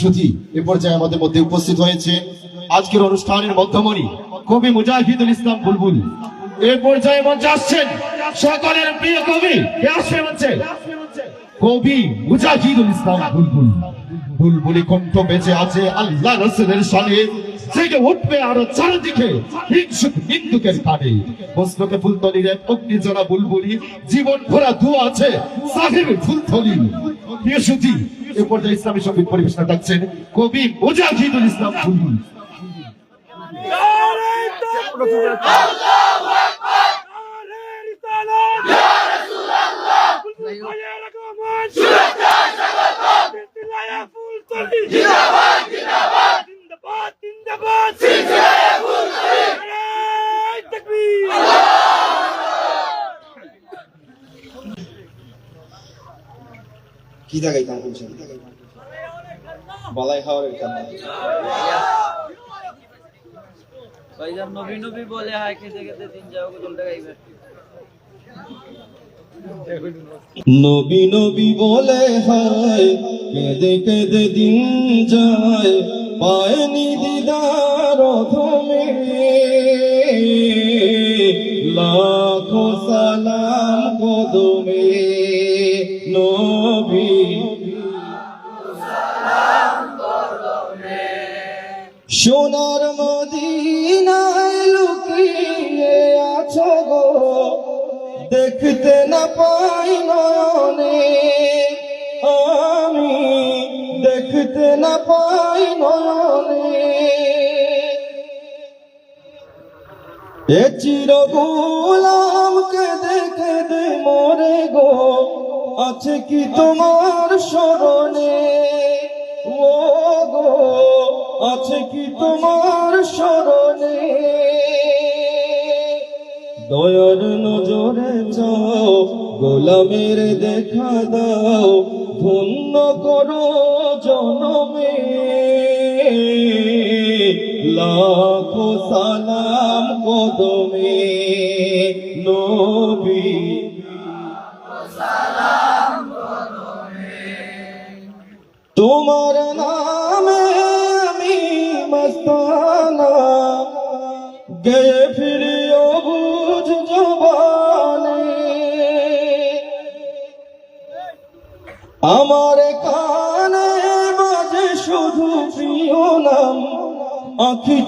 সুধী, এ পর্যায়ে আমাদের মধ্যে উপস্থিত হয়েছে আজকের অনুষ্ঠানের মধ্যমণি কবি মুজাহিদুল ইসলাম বুলবুল। এ পর্যায়ে মঞ্চে আসছেন সকলের প্রিয় কবি। কে কবি মুজাহিদুল ইসলাম বুলবুল। বুলবুলি কণ্ঠ বেঁচে আছে আল্লাহ রসুলের সালে জেগে উঠবে আরও চারিদিকে হিংসুক হিন্দুকের কানে। বস্ত্রকে ফুলতলির এক অগ্নিজনা বুলবুলি। জীবন ভরা ধোয়া আছে সাহেব ফুলতলি। প্রিয় সুধী এ পর্যায়ে ইসলামী সংগীত পরিবেশনা ডাকছেন কবি মুজাহিদুল ইসলাম কি দেখাইতাম বলছেন বালাই খাওয়ার এখানে। ভাইজান নবী নবী বলে হায় খেতে খেতে দিন যাও গোলটা গাইবে নবী নবী বলে হায় কেঁদে কেঁদে দিন যায়। পায়নি দিদার ধমে সোনার মদিনায় লুকিয়ে আছো গো। দেখতে না পাই নয়নে। আমি দেখতে না পাই নয়নে। এ চির গোলামকে দেখে দে মরে গো। আছে কি তোমার স্মরণে? আছে কি তোমার স্মরণে? দয়ার নজরে চাও, গোলামের দেখা দাও, ধন্য করো জনমে। লাখো সালাম কদমে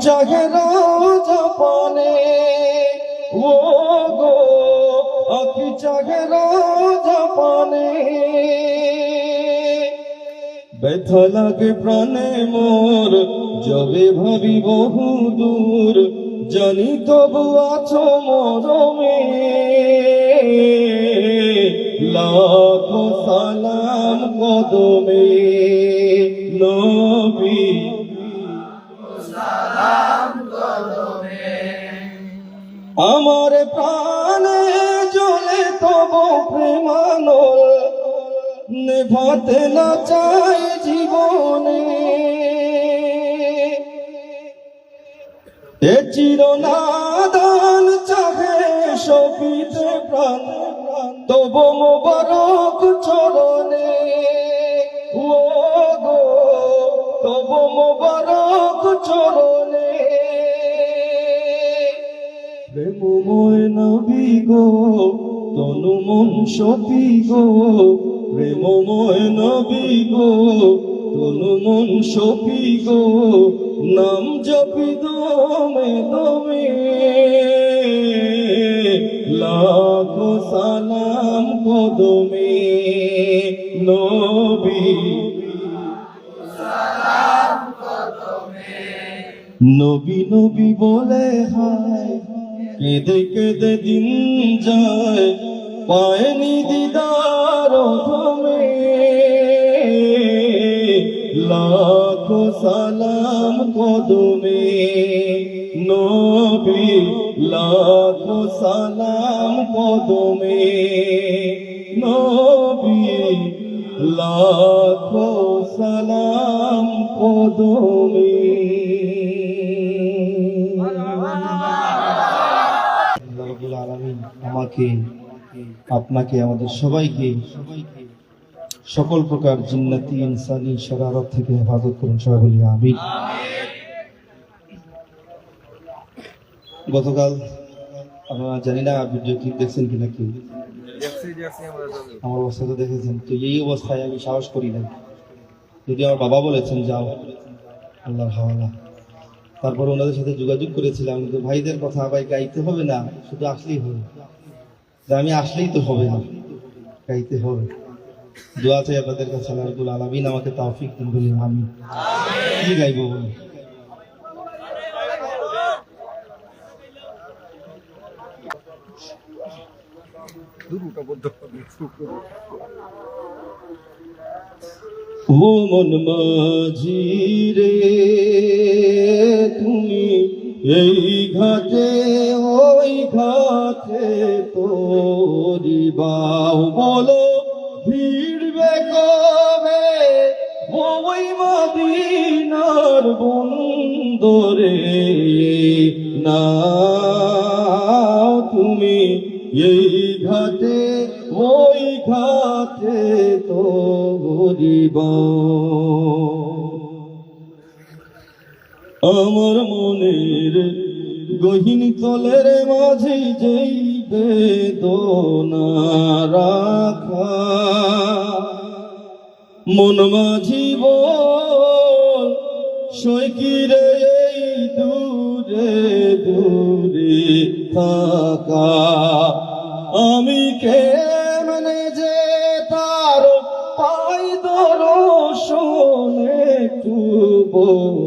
চাহে জপানে ও গো আখি চাহে জপানে ব্যথা লাগে প্রাণে মোর, যবে ভাবি বহু দূর, জানি তবু আছো মরমে। লাখো সালাম কদমে, নবী আমার প্রাণে জ্বলে তব প্রেমানল। নেভাতে না চাই জীবনে। এ চিরনাদান চাহে সপিতে প্রাণ। তব মোবারক চরণে। ও গো, তব মোবারক চরণে। প্রেমময় নবী গো, তনু মন সপি গো, প্রেমময় নবী গো, তনু মন সপি গো, নাম জপি দমে দমে। লাখো সালাম কদমে নবী। নবী নবী বলে হায় কেঁদে কেঁদে দিন যায়, পায়নি দিদার ধমে লাখো সালাম কদমে। নবী, লাখো সালাম কদমে। নবী, লাখো সালাম কদমে। আমাকে আপনাকে আমাদের সবাইকে সকল প্রকার জিন্নাতি ইনসানি শরারত থেকে হেফাজত করুন সবাই বলি আমি গতকাল আপনারা জানি না ভিডিও ক্লিপ দেখছেন কিনা কেউ আমার অবস্থা তো দেখেছেন। তো এই অবস্থায় আমি সাহস করি না যদি আমার বাবা বলেছেন যাও আল্লাহর হাওয়ালা। তারপর ওনাদের সাথে যোগাযোগ করেছিলাম কিন্তু ভাইদের কথা ভাই গাইতে হবে না শুধু আসলেই হবে। যে আমি আসলেই তো হবে না। গাইতে হবে। দোয়া চাই আপনাদের কাছে, আল্লাহ রাব্বুল আলামিন আমাকে তৌফিক দিন বলি আমি কি গাইবো বলি ও মন মাঝি রে, তুমি এই ঘাটে ওই ঘাটে তোরি বাউ বলো ভিড়বে কবে? ওই মদিনার বন্দরে না তুমি। এই ঘাটে, ওই ঘাটে তো গরিব আমার মনের গহীন তলের মাঝে যেই বেদনা রাখা মন মাঝি বল সৈকিরে এই দূরে দূরে থাকা? আমি কেমনে যে তার পাই দর্শন একটু বলে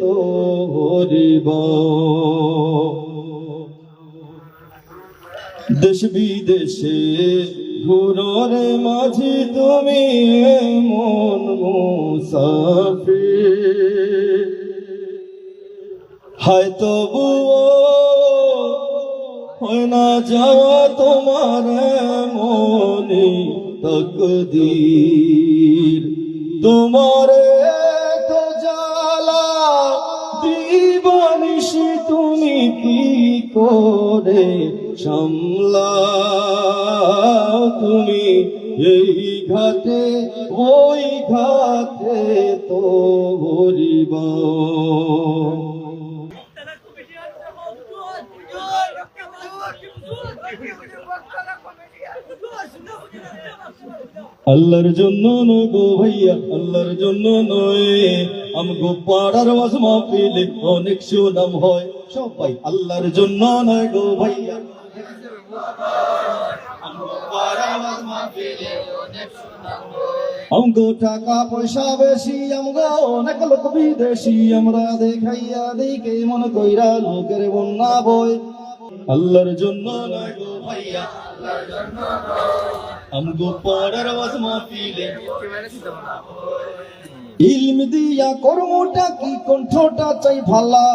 তো দেশ বিদেশে ঘুরোর মাঝি তুমি মন মুসাফির। হায় তবুও হয় না যাওয়া তোমার মনে তকদীর। তোমার করে সামলাও তুমি এই ঘাটে, ওই ঘাটে তো ভরিবা। আল্লাহর জন্য নয় গো ভাইয়া, আল্লাহর জন্য নয়। আমগো পাড়ার ওয়াজ মাহফিলে অনেক সুনাম হয়। সবাই আল্লাহর জন্য নয় গো ভাইয়া। টাকা পয়সা আমরা দেখাইয়া কইরা লোকের আল্লাহর জন্য নয় গো ভাইয়া। পাড়ার ইলম দিয়া কর্মটা কি কণ্ঠটা চাই ভালা।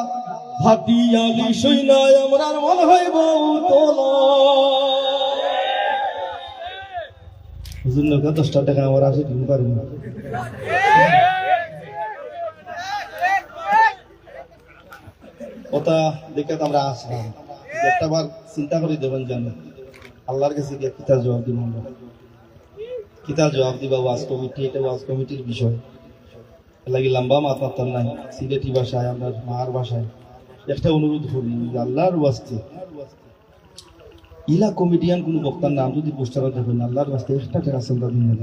ভাটিয়ালি সইনায় আমরার মন হয় বউ তোলা হুজুর, নৌকা টাকা আমার আসে দিন পারব না। কথা দেখে তো আমরা আসলাম। একটা বার চিন্তা করে দেবেন যেন আল্লাহর কাছে গিয়ে কিতা জবাব দিব আমরা। কিতা জবাব দিবা, ওয়াজ কমিটি, এটা ওয়াজ কমিটির বিষয়। লাগি লম্বা মাথা নাই, সিলেটি ভাষায়, আমরা মার ভাষায়। একটা অনুরোধ করি, আল্লাহর ওয়াস্তে। ইলা কমিটিয়ান কোনো বক্তার নাম যদি পোস্টারে দেখবেন আল্লাহর ওয়াস্তে একটা টাকা চিন্তা দিন না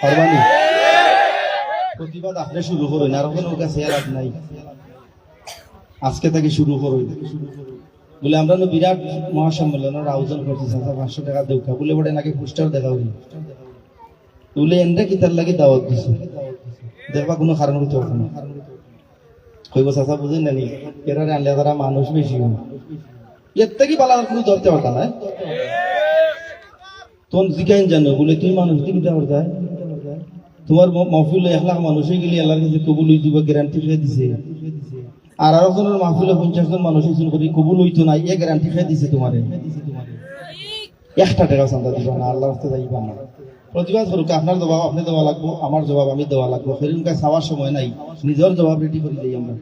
পারবানি? প্রতিবাদ আপনি শুরু করুন, আর কোনো কাছে আর নাই। আজকে থেকে শুরু করুন। বলে আমরা বিরাট মহাসম্মেলনের আয়োজন করছি সাথে পাঁচশো টাকা দেউকা। বলে বলে নাকি পোস্টার দেখা হইল বলে, এনরা কি তার লাগে দাওয়াত দিছে? দেখবা কোনো কারণ হইতে পারবে না। কইব চাচা বুঝেন নানি এরা আনলে তারা মানুষ বেশি এর থেকে পালা? কোনো ধরতে পারতা না তখন জিকাইন জানো? বলে তুই মানুষ দিকে যাওয়ার যায় তোমার মহফিল এক লাখ মানুষ হয়ে গেলে আল্লাহর কাছে কবুল হইতে বা গ্যারান্টি খেয়ে দিছে। আর আরও জনের মাহফিলে পঞ্চাশ জন মানুষ হয়েছিল করি কবুল হইতো না এ গ্যারান্টি খেয়ে দিছে তোমারে একটা টাকা চান্দা দিবা না রাস্তায় যাইবা না। প্রতিবাদ করুক আপনার জবাব আপনি দেওয়া লাগবো আমার জবাব আমি দেওয়া লাগবো। ফেরিনকা চাওয়ার সময় নাই নিজের জবাব রেডি করে দিই আমরা।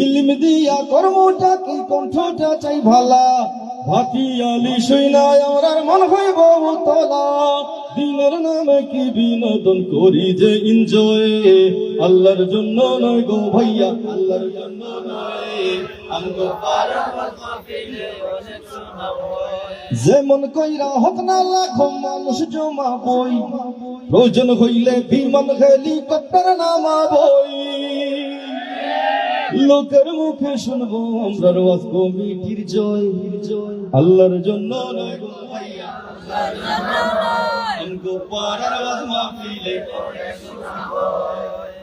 ইলম দিয়া কর্মটা কি, কণ্ঠটা চাই ভালা। ভাতি আলি সৈনায় আমরার মন হইব তোলা। দিনের নামে কি বিনোদন করি যে এনজয় আল্লাহর জন্য নয় গো ভাইয়া আল্লাহর জন্য নয়। আমগো যেমন কইরা হোক না লাখো মানুষ জমা বই, প্রয়োজন হইলে বিমান হেলিকপ্টার নামাবই লোকের মুখে শুনব আমরা রোজ কমিটির জয়। আল্লাহর জন্য নয় গো ভাইয়া। আমগো পাড়ার ওয়াজ মাহফিলে।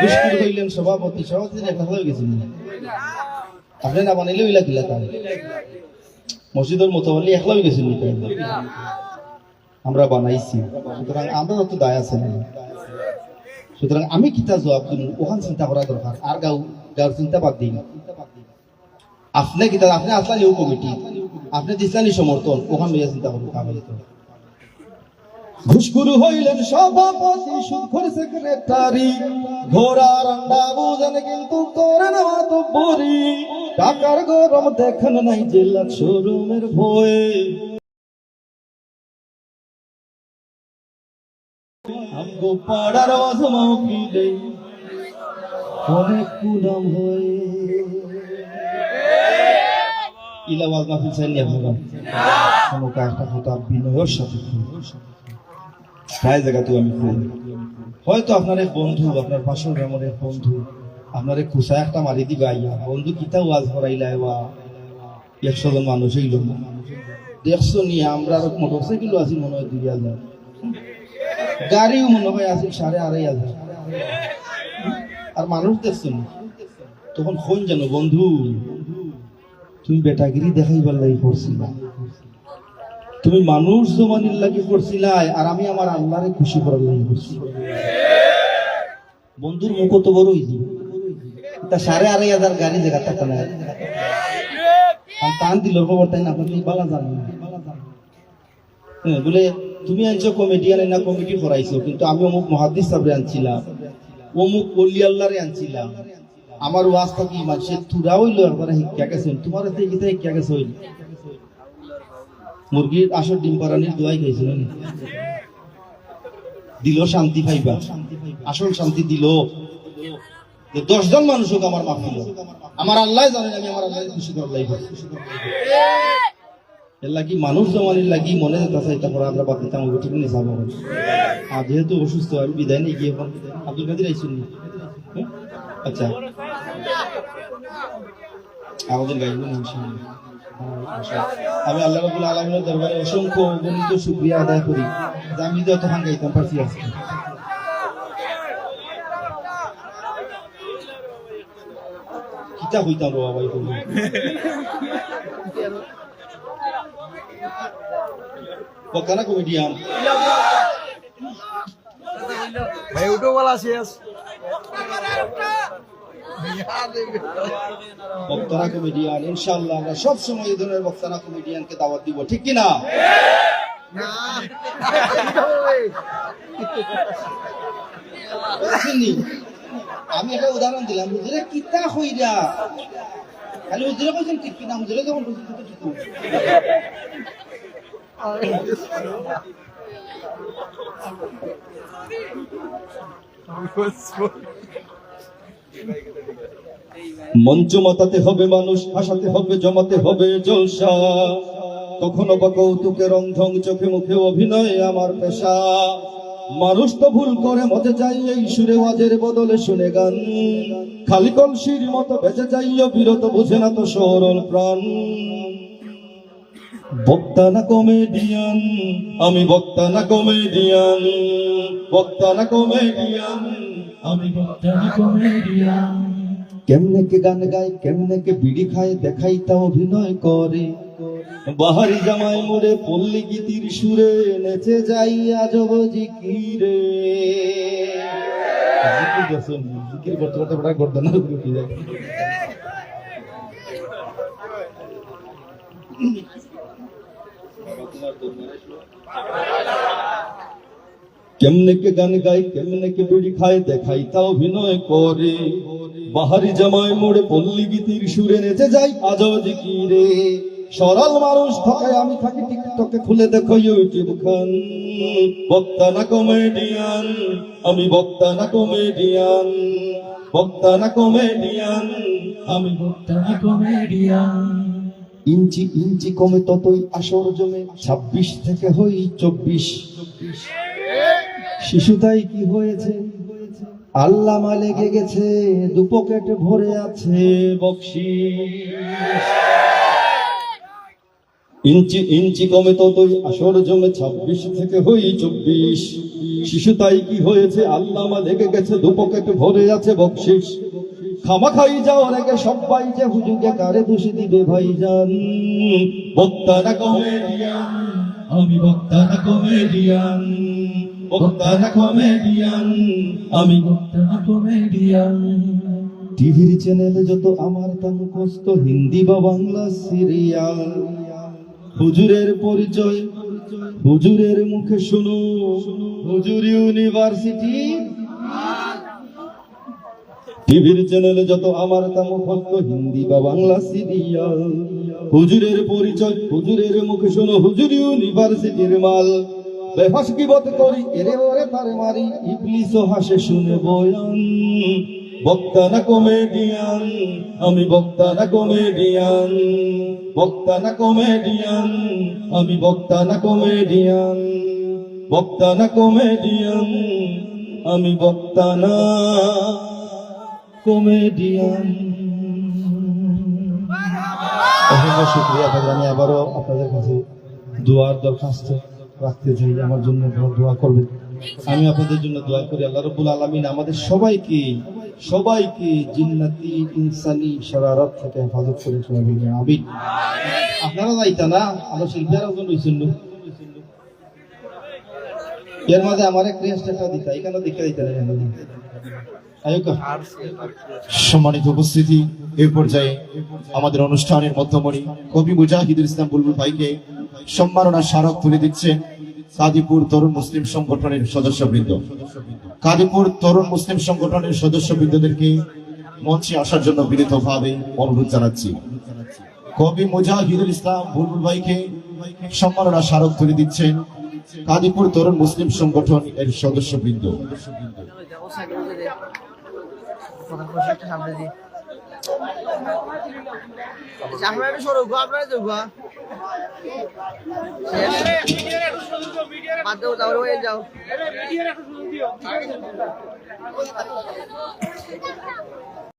দুষ্কৃত হইলেন সভাপতি সভাপতি একটা হয়ে গেছিল আপনি না বানাইলে ওইলা কিলা তার মসজিদের মতো হলে একলা হয়ে গেছিল আমরা বানাইছি। সুতরাং আমরা তো দায় আছে না। সুতরাং আমি কিতা জবাব দিন ওখান চিন্তা করা দরকার। আর গাও, গাওর চিন্তা বাদ দিন। আপনি কিতা, আপনি আসলা নিউ কমিটি আপনি দিসলানি সমর্থন। ওখান লইয়া চিন্তা করব তো ঘুষখুর হইলেন সভাপতি সুখর সেক্রেটারি। ঘোড়া রান্ডা বুঝেন কিন্তু করেন তো বরি টাকার গরম দেখেন নাই জেলা শোরুমের ভয়ে। আমগো পাড়ার অজমাও কিলে অনেক কুলাম হয়ে। ইলা ওয়াজ মাহফিল চাই নিয়ে আপনারা কোনো কাজটা হতো বিনয়ের সাথে। প্রায় জায়গাতে আমি করি হয়তো আপনার এক বন্ধু, আপনার পাশের গ্রামের এক বন্ধু, আপনার এক খুশা একটা মারি দিবা আইয়া। বন্ধু, কিতা ওয়াজ করাইলা বা একশো জন মানুষ হইল। না দেখছ নিয়ে আমরা আর মোটর সাইকেল আছি মনে হয় দুই হাজার। গাড়িও মনে হয় আছে সাড়ে আড়াই হাজার। আর মানুষ দেখছ না, তখন ফোন জানো বন্ধু, তুমি বেটাগিরি দেখাইবার লাগি করছিলা। তুমি মানুষ জমানির লাগি করছিলাই আর আমি আমার আল্লাহরে খুশি করার লাগি করছি বন্ধুর মুখ তো বড় হইছি তা সাড়ে আড়াই হাজার গাড়ি জায়গা থাকা না। টান দিল খবর তাই না আপনি বালা জানেন। হ্যাঁ, বলে তুমি আনছো কমিটিয়ান না কমিটি করাইছো কিন্তু আমি অমুক মহাদিস সাহেব আনছিলাম। অমুক অলি আল্লাহরে আনছিলাম। আমার ওয়াজ থাকি মানুষের তুরা হইল একবার শিক্ষা গেছেন তোমার শিক্ষা গেছে হইল। মুরগির আসর ডিম পারানির দোয়াই খাইছিল নি দিল শান্তি পাইবা আসল শান্তি দিল। দশজন মানুষ হোক আমার মাফিল আমার আল্লাহ জানেন আমি আমার আল্লাহ খুশি এর লাগি মানুষ জমানির লাগি মনে যেতে এটা করা আমরা বাদ দিতাম ওগুলো ঠিক নেই যাব আর যেহেতু অসুস্থ, আমি বিদায় নিয়ে গিয়ে এখন আব্দুল কাদির আইসুন হ্যাঁ? আচ্ছা। আমাদের গাইব আমি আল্লাহ রাবুল আলমিনের দরবারে অসংখ্য গণিত শুক্রিয়া আদায় করি যে আমি যদি অতখান গাইতাম পারছি আজকে। কিতা হইতাম বাবা কমেডিয়ান? ভাই, উঠো বলা শেষ বক্তারা কমেডিয়ান ইনশাল্লাহ আমরা সব সময় এই ধরনের বক্তারা কমেডিয়ানকে দাওয়াত দিব, ঠিক কি না আমি একটা উদাহরণ দিলাম, হুজুরে কিতা হইরা খালি হুজুরে কইছেন ঠিক কিনা হুজুরে যখন। মঞ্চ মাতাতে হবে মানুষ, হাসাতে হবে, জমাতে হবে জলসা। কখনো বা কৌতুকে রন্ধং চোখে মুখে অভিনয় আমার পেশা। মানুষ তো ভুল করে, মজে যাই এই সুরে ওয়াজের বদলে শুনে গান। খালি কলসির মতো বেঁচে যাইও বিরত, বুঝে না তো সরল প্রাণ। বক্তা না কমেডিয়ান, আমি বক্তা না কমেডিয়ান, বক্তা না কমেডিয়ান। আমি বক্তা না কমেডিয়ান কেমনে কে গান গায়, কেমনে কে বিড়ি খায়, দেখাই তা অভিনয় করে বাহারি জামাই মোড়ে পল্লী গীতির সুরে নেচে যাই আজব জিকিরে জিকির। কেমনে কে গান গাই, কেমনে কে বিড়ি খায়, দেখাই তা অভিনয় করে। বাহারি জামায় মোড়ে পল্লী গীতির সুরে নেচে যাই আজও জিকিরে। সরল মানুষ ঠকায় আমি থাকি টিকটকে, খুলে দেখো ইউটিউব খান। বক্তা না কমেডিয়ান, আমি বক্তা না কমেডিয়ান। বক্তা না কমেডিয়ান, আমি বক্তা না কমেডিয়ান। ইঞ্চি ইঞ্চি কমে ততই আসর জমে, ছাব্বিশ থেকে হই চব্বিশ চব্বিশ। শিশুটাই কি হয়েছে? আল্লাহ লেগে গেছে, দু পকেট ভরে আছে বক্সি ইঞ্চি ইঞ্চি কমে ততই আসর জমে ছাব্বিশ থেকে হই চব্বিশ। শিশু তাই কি হয়েছে? আল্লাহ লেগে গেছে, দু পকেট ভরে আছে, বকশিস। খামা খাই যাও রেগে সবাই যে হুজুগে কারে দোষী দিবে ভাইজান? বক্তা না কমেডিয়ান, আমি বক্তা না কমেডিয়ান। টিভির চ্যানেলে যত আমার তা মুখস্থ হিন্দি বা বাংলা সিরিয়াল। হুজুরের পরিচয়, হুজুরের মুখে শুনো। হুজুর ইউনিভার্সিটি। টিভির চ্যানেলে যত আমার তা মুখস্থ হিন্দি বা বাংলা সিরিয়াল। হুজুরের পরিচয়, হুজুরের মুখে শোনো। হুজুর ইউনিভার্সিটির মাল। কমেডিয়ান, আমি বক্তা না কমেডিয়ান কমেডিয়ান, আমি কমেডিয়ান কমেডিয়ান, আমি কমেডিয়ান। শুক্রিয়া আমি আবারও আপনাদের কাছে দোয়ার দরখাস্ত। রাখতে চাই আমার জন্য দোয়া- করবেন। আমি আপনাদের জন্য দোয়া করি, আল্লাহ রব্বুল আলমিন আমাদের সবাইকে সবাইকে জিন্নাতি, ইনসানি থেকে হেফাজত করে আপনারা যাইতা না? আমরা শিল্পীরা হয়েছিল এর মাঝে আমার এক রেস্ট দিতা, এখানে সম্মানিত উপস্থিতি, এ পর্যায়ে আমাদের অনুষ্ঠানের মধ্যমণি কবি মুজাহিদুল ইসলাম বুলবুল ভাইকে সম্মাননা স্মারক তুলে দিচ্ছেন কাদিপুর তরুণ মুসলিম সংগঠনের সদস্যবৃন্দ। কাদিপুর তরুণ মুসলিম সংগঠনের সদস্যবৃন্দদেরকে মঞ্চে আসার জন্য বিনীতভাবে অনুরোধ জানাচ্ছি। কবি মুজাহিদুল ইসলাম বুলবুল ভাইকে সম্মাননা স্মারক তুলে দিচ্ছেন কাদিপুর তরুণ মুসলিম সংগঠন এর সদস্যবৃন্দ। আপনারা একটু সরো গো আপনারা যাও গো বাদ দাও তারপরে হয়ে যাও।